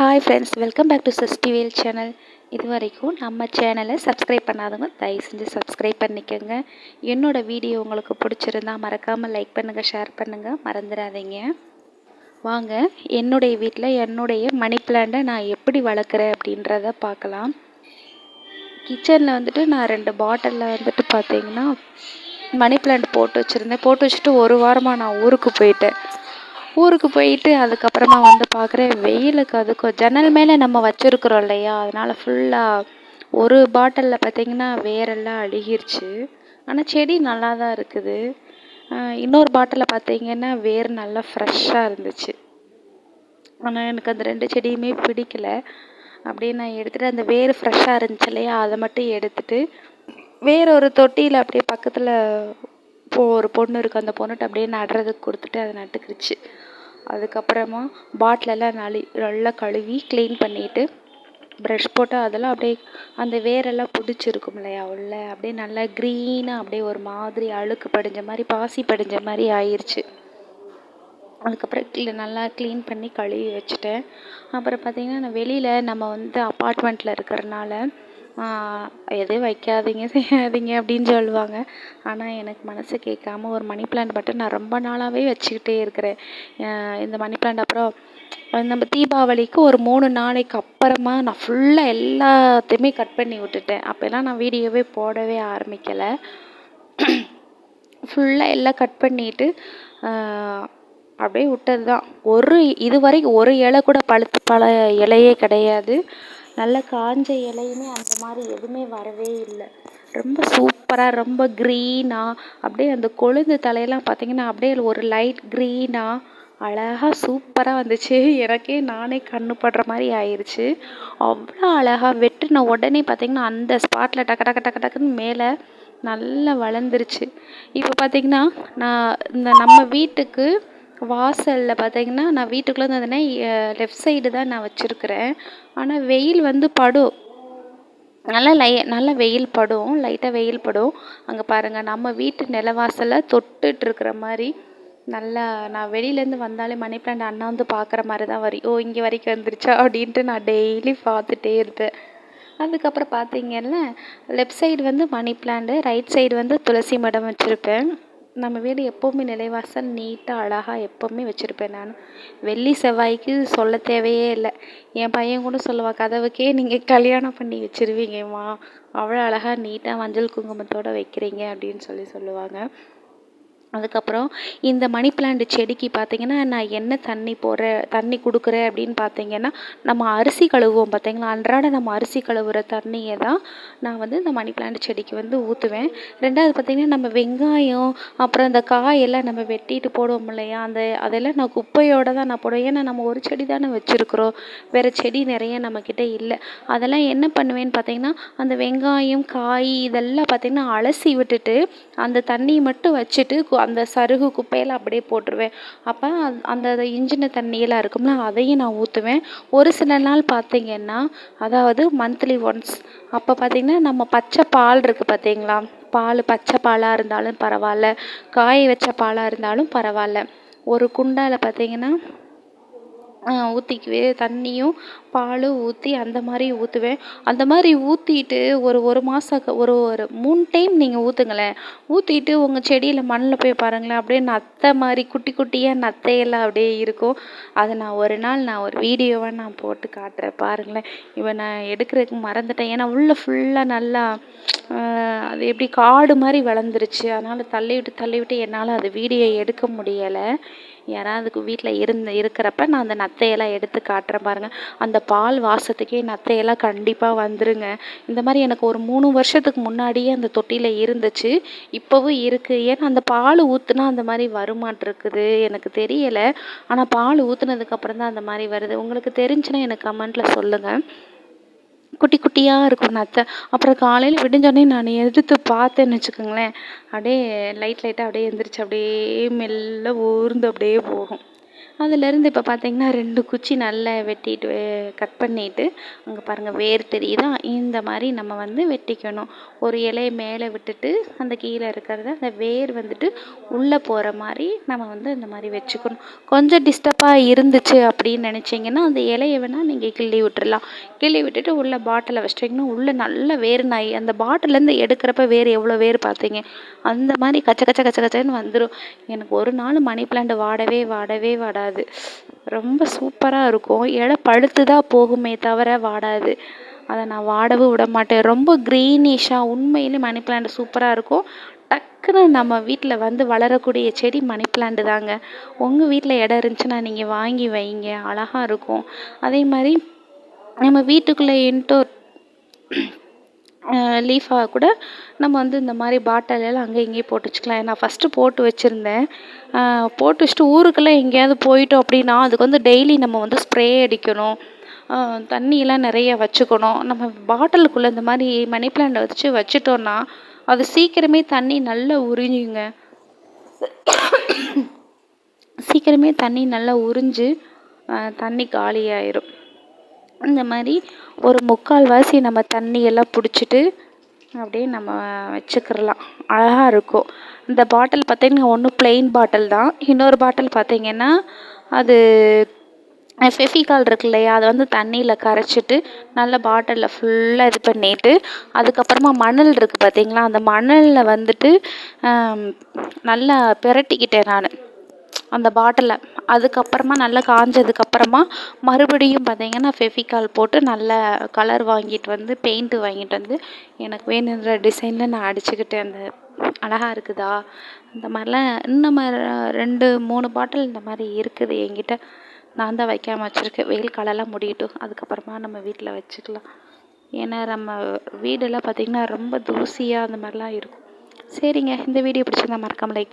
Hi friends welcome back to சஸ்டிவேல் channel இது வரைக்கும் நம்ம சேனலை சப்ஸ்கிரைப் பண்ணாதவங்க தயவு செஞ்சு சப்ஸ்கிரைப் பண்ணிக்கோங்க. என்னோடய வீடியோ உங்களுக்கு பிடிச்சிருந்தா மறக்காமல் லைக் பண்ணுங்கள் ஷேர் பண்ணுங்கள் மறந்துடாதீங்க. வாங்க என்னுடைய வீட்டில் என்னுடைய மணி பிளான்ட்டை நான் எப்படி வளர்க்குறேன் அப்படின்றத பார்க்கலாம். கிச்சனில் வந்துட்டு நான் ரெண்டு பாட்டிலில் வந்துட்டு பார்த்தீங்கன்னா மணி பிளான்ட் போட்டு வச்சுருந்தேன். போட்டு வச்சுட்டு ஒரு வாரமாக நான் ஊருக்கு போயிட்டேன். ஊருக்கு போயிட்டு அதுக்கப்புறமா வந்து பார்க்குறேன் வெயிலுக்கு அதுக்கும் ஜன்னல் மேலே நம்ம வச்சுருக்குறோம் இல்லையா? அதனால் ஃபுல்லாக ஒரு பாட்டிலில் பார்த்திங்கன்னா வேரெல்லாம் அழுகிருச்சு. ஆனால் செடி நல்லா தான் இருக்குது இன்னொரு பாட்டிலில் பார்த்திங்கன்னா வேர் நல்லா ஃப்ரெஷ்ஷாக இருந்துச்சு. ஆனால் எனக்கு அந்த ரெண்டு செடியுமே பிடிக்கல. அப்படியே நான் எடுத்துகிட்டு அந்த வேர் ஃப்ரெஷ்ஷாக இருந்துச்சு இல்லையா? அதை மட்டும் எடுத்துகிட்டு வேற ஒரு தொட்டியில் அப்படியே பக்கத்தில் இப்போது ஒரு பொண்ணு இருக்குது அந்த பொண்ணுகிட்ட அப்படியே நடுறதுக்கு கொடுத்துட்டு அதை நட்டுக்கிருச்சு. அதுக்கப்புறமா பாட்டிலெல்லாம் நலி நல்லா கழுவி க்ளீன் பண்ணிவிட்டு ப்ரஷ் போட்டு அதெல்லாம் அப்படியே அந்த வேரெல்லாம் பிடிச்சிருக்கும் இல்லையா உள்ள அப்படியே நல்லா க்ரீனாக அப்படியே ஒரு மாதிரி அழுக்கு படிஞ்ச மாதிரி பாசி படிஞ்ச மாதிரி ஆயிடுச்சு அதுக்கப்புறம் க்ளீ நல்லா க்ளீன் பண்ணி கழுவி வச்சுட்டேன். அப்புறம் பார்த்திங்கன்னா நான் வெளியில் நம்ம வந்து அப்பார்ட்மெண்ட்டில் இருக்கிறனால எதுவும் வைக்காதீங்க செய்யாதீங்க அப்படின்னு சொல்லுவாங்க. ஆனால் எனக்கு மனசு கேட்காம ஒரு மணி பிளான்ட் மட்டும் நான் ரொம்ப நாளாகவே வச்சுக்கிட்டே இருக்கிறேன். இந்த மணி பிளான்ட் அப்புறம் நம்ம தீபாவளிக்கு ஒரு மூணு நாளைக்கு அப்புறமா நான் ஃபுல்லாக எல்லாத்தையுமே கட் பண்ணி விட்டுட்டேன். அப்போல்லாம் நான் வீடியோவே போடவே ஆரம்பிக்கலை. ஃபுல்லாக எல்லாம் கட் பண்ணிவிட்டு அப்படியே விட்டது தான் ஒரு இது வரைக்கும் ஒரு இலை கூட பழுத்து பல இலையே கிடையாது. நல்ல காஞ்ச இலையுமே அந்த மாதிரி எதுவுமே வரவே இல்லை. ரொம்ப சூப்பராக ரொம்ப க்ரீனாக அப்படியே அந்த கொழுந்து தலையெல்லாம் பார்த்திங்கன்னா அப்படியே ஒரு லைட் க்ரீனாக அழகாக சூப்பராக வந்துச்சு. எனக்கே நானே கண்ணு படுற மாதிரி ஆயிடுச்சு அவ்வளோ அழகாக வெட்டின உடனே பார்த்திங்கன்னா அந்த ஸ்பாட்டில் டக்கு டக்கு டக்கு டக்குன்னு மேலே நல்லா வளர்ந்துருச்சு. இப்போ பார்த்திங்கன்னா நான் இந்த நம்ம வீட்டுக்கு வாசலில் பார்த்தீங்கன்னா நான் வீட்டுக்குள்ளே வந்தோடனே லெஃப்ட் சைடு தான் நான் வச்சுருக்கிறேன். ஆனால் வெயில் வந்து படும். நல்லா லை நல்லா வெயில் படும். லைட்டாக வெயில் படும். அங்கே பாருங்கள் நம்ம வீட்டு நிலவாசலில் தொட்டுட்ருக்கிற மாதிரி நல்லா நான் வெளியிலேருந்து வந்தாலே மணி பிளான்ட் அண்ணா வந்து பார்க்குற மாதிரி தான் வரி ஓ இங்கே வரைக்கும் வந்துருச்சா? அப்படின்ட்டு நான் டெய்லி பார்த்துட்டே இருப்பேன். அதுக்கப்புறம் பார்த்தீங்கன்னா லெஃப்ட் சைடு வந்து மணி பிளான்ட்டு ரைட் சைடு வந்து துளசி மடம் வச்சுருப்பேன். நம்ம வீடு எப்போவுமே நிலைவாசல் நீட்டாக அழகாக எப்போவுமே வச்சுருப்பேன் நான். வெள்ளி செவ்வாய்க்கு சொல்ல தேவையே இல்லை. என் பையன் கூட சொல்லுவாள் கதவுக்கே நீங்கள் கல்யாணம் பண்ணி வச்சுருவீங்கம்மா. அவ்வளோ அழகாக நீட்டாக மஞ்சள் குங்குமத்தோடு வைக்கிறீங்க அப்படின்னு சொல்லி சொல்லுவாங்க. அதுக்கப்புறம் இந்த மணி பிளான்ட் செடிக்கு பார்த்திங்கன்னா நான் என்ன தண்ணி போடுறேன் தண்ணி கொடுக்குறேன் அப்படின்னு பார்த்தீங்கன்னா நம்ம அரிசி கழுவுவோம் பார்த்தீங்களா அன்றாட நம்ம அரிசி கழுவுற தண்ணியை தான் நான் வந்து இந்த மணி பிளான்ட் செடிக்கு வந்து ஊற்றுவேன் ரெண்டாவது பார்த்திங்கன்னா நம்ம வெங்காயம் அப்புறம் இந்த காயெல்லாம் நம்ம வெட்டிட்டு போடுவோம் இல்லையா? அந்த அதெல்லாம் நான் குப்பையோடு தான் நான் போடுவேன். ஏன்னா நம்ம ஒரு செடி தானே வச்சுருக்குறோம். வேறு செடி நிறைய நம்மக்கிட்ட இல்லை. அதெல்லாம் என்ன பண்ணுவேன்னு பார்த்தீங்கன்னா அந்த வெங்காயம் காய் இதெல்லாம் பார்த்திங்கன்னா அலசி விட்டுட்டு அந்த தண்ணியை மட்டும் வச்சுட்டு அந்த சருகு குப்பையெல்லாம் அப்படியே போட்டுருவேன். அப்போ அந்த இன்ஜின தண்ணியெல்லாம் இருக்கும்ல அதையும் நான் ஊற்றுவேன் ஒரு சில நாள் பார்த்திங்கன்னா அதாவது மந்த்லி ஒன்ஸ் அப்போ பார்த்திங்கன்னா நம்ம பச்சை பால் இருக்குது பார்த்தீங்களா பால் பச்சை பாலாக இருந்தாலும் பரவாயில்ல. காய வச்ச பாலாக இருந்தாலும் பரவாயில்ல. ஒரு குண்டாவில் பார்த்திங்கன்னா ஊற்றிக்குவேன் தண்ணியும் பாலும் ஊற்றி அந்த மாதிரி ஊற்றுவேன் அந்த மாதிரி ஊற்றிட்டு ஒரு ஒரு மாதம் ஒரு ஒரு மூணு டைம் நீங்கள் ஊற்றுங்களேன் ஊற்றிட்டு உங்கள் செடியில் மண்ணில் போய் பாருங்களேன். அப்படியே நத்தை மாதிரி குட்டி குட்டியாக நத்தையெல்லாம் அப்படியே இருக்கும். அதை நான் ஒரு நாள் நான் ஒரு வீடியோவாக நான் போட்டு காட்டுறேன். பாருங்களேன். இப்போ நான் எடுக்கிறதுக்கு மறந்துட்டேன். ஏன்னா உள்ளே ஃபுல்லாக நல்லா அது எப்படி காடு மாதிரி வளர்ந்துருச்சு. அதனால் தள்ளி விட்டு தள்ளி விட்டு என்னால் அது வீடியோ எடுக்க முடியலை. யாராவது வீட்டில் இருந்த இருக்கிறப்ப நான் அந்த நத்தையெல்லாம் எடுத்து காட்டுறேன் பாருங்கள் அந்த பால் வாசத்துக்கே நத்தையெல்லாம் கண்டிப்பாக வந்துருங்க. இந்த மாதிரி எனக்கு ஒரு மூணு வருஷத்துக்கு முன்னாடியே அந்த தொட்டியில் இருந்துச்சு. இப்போவும் இருக்குது ஏன்னா அந்த பால் ஊற்றுனா அந்த மாதிரி வருமாட்டிருக்குது. எனக்கு தெரியலை. ஆனால் பால் ஊற்றுனதுக்கப்புறம் தான் அந்த மாதிரி வருது. உங்களுக்கு தெரிஞ்சுன்னா எனக்கு கமெண்ட்டில் சொல்லுங்கள் குட்டி குட்டியாக இருக்கும் நத்தை அப்புறம் காலையில் விடிஞ்சோடனே நான் எடுத்து பார்த்தேன்னு வச்சுக்கோங்களேன். அப்படியே லைட் லைட்டாக அப்படியே எழுந்திரிச்சு அப்படியே மெல்ல ஊர்ந்து அப்படியே போகும். அதுலேருந்து இப்போ பார்த்தீங்கன்னா ரெண்டு குச்சி நல்லா வெட்டிட்டு கட் பண்ணிவிட்டு அங்கே பாருங்கள் வேர் தெரியுதா? இந்த மாதிரி நம்ம வந்து வெட்டிக்கணும். ஒரு இலையை மேலே விட்டுட்டு அந்த கீழே இருக்கிறத அந்த வேர் வந்துட்டு உள்ளே போகிற மாதிரி நம்ம வந்து இந்த மாதிரி வச்சுக்கணும். கொஞ்சம் டிஸ்டர்பாக இருந்துச்சு அப்படின்னு நினச்சிங்கன்னா அந்த இலையை வேணால் நீங்கள் கிள்ளி விட்டுடலாம் கிள்ளி விட்டுட்டு உள்ளே பாட்டிலை வச்சிட்டிங்கன்னா உள்ளே நல்ல வேர் நாய் அந்த பாட்டிலேருந்து எடுக்கிறப்ப வேர் எவ்வளோ வேர் பார்த்தீங்க அந்த மாதிரி கச்ச கச்ச கச்ச கச்சன்னு வந்துடும் எனக்கு ஒரு நாள் மணி பிளான்ட் வாடவே வாடவே வாடாது. ரொம்ப சூப்பராக இருக்கும். இலை பழுத்து தான் போகுமே தவிர வாடாது. அதை நான் வாடவும் விட மாட்டேன். ரொம்ப க்ரீனிஷாக உண்மையிலே மணி பிளான்ட் சூப்பராக இருக்கும். டக்குன்னு நம்ம வீட்டில் வந்து வளரக்கூடிய செடி மணி பிளான்ட் தாங்க. உங்கள் வீட்டில் இடம் இருந்துச்சுன்னா நீங்கள் வாங்கி வைங்க. அழகாக இருக்கும். அதே மாதிரி நம்ம வீட்டுக்குள்ளே இன்டோர் லீஃபாக கூட நம்ம வந்து இந்த மாதிரி பாட்டிலெல்லாம் அங்கே இங்கேயும் போட்டு வச்சுக்கலாம். நான் ஃபஸ்ட்டு போட்டு வச்சுருந்தேன். போட்டு வச்சுட்டு ஊருக்கெல்லாம் எங்கேயாவது போயிட்டோம் அப்படின்னா அதுக்கு வந்து டெய்லி நம்ம வந்து ஸ்ப்ரே அடிக்கணும். தண்ணியெல்லாம் நிறைய வச்சுக்கணும். நம்ம பாட்டிலுக்குள்ளே இந்த மாதிரி மணி பிளான்ட்டை வச்சு வச்சுட்டோன்னா அது சீக்கிரமே தண்ணி நல்லா உறிஞ்சுங்க. சீக்கிரமே தண்ணி நல்லா உறிஞ்சு தண்ணி காலியாயிரும். இந்த மாதிரி ஒரு முக்கால்வாசி நம்ம தண்ணியெல்லாம் பிடிச்சிட்டு அப்படியே நம்ம வச்சுக்கிறலாம் அழகாக இருக்கும். இந்த பாட்டில் பார்த்திங்கன்னா ஒன்று பிளெயின் பாட்டில் தான். இன்னொரு பாட்டில் பார்த்திங்கன்னா அது ஃபெஃபிகால் இருக்கு இல்லையா? அதை வந்து தண்ணியில் கரைச்சிட்டு நல்ல பாட்டிலில் ஃபுல்லாக இது பண்ணிவிட்டு அதுக்கப்புறமா மணல் இருக்குது பார்த்திங்களா? அந்த மணலில் வந்துட்டு நல்லா பிரட்டிக்கிட்டேன் நான். அந்த பாட்டிலை. அதுக்கப்புறமா நல்லா காஞ்சதுக்கப்புறமா மறுபடியும் பார்த்திங்கன்னா ஃபெவிக்கால் போட்டு நல்ல கலர் வாங்கிட்டு வந்து பெயிண்ட்டு வாங்கிட்டு வந்து எனக்கு வேணுன்ற டிசைனில் நான் அடிச்சுக்கிட்டேன். அந்த அழகாக இருக்குதா? இந்த மாதிரிலாம் இன்னும் ரெண்டு மூணு பாட்டில் இந்த மாதிரி இருக்குது. என்கிட்ட நான் தான் வைக்காமல் வச்சுருக்கேன். வெயில் காலெல்லாம் முடியட்டும். அதுக்கப்புறமா நம்ம வீட்டில் வச்சுக்கலாம். ஏன்னா நம்ம வீடெல்லாம் பார்த்திங்கன்னா ரொம்ப தூசியாக அந்த மாதிரிலாம் இருக்கும். சரிங்க. இந்த வீடியோ பிடிச்சிருந்தா மறக்காமல் லைக்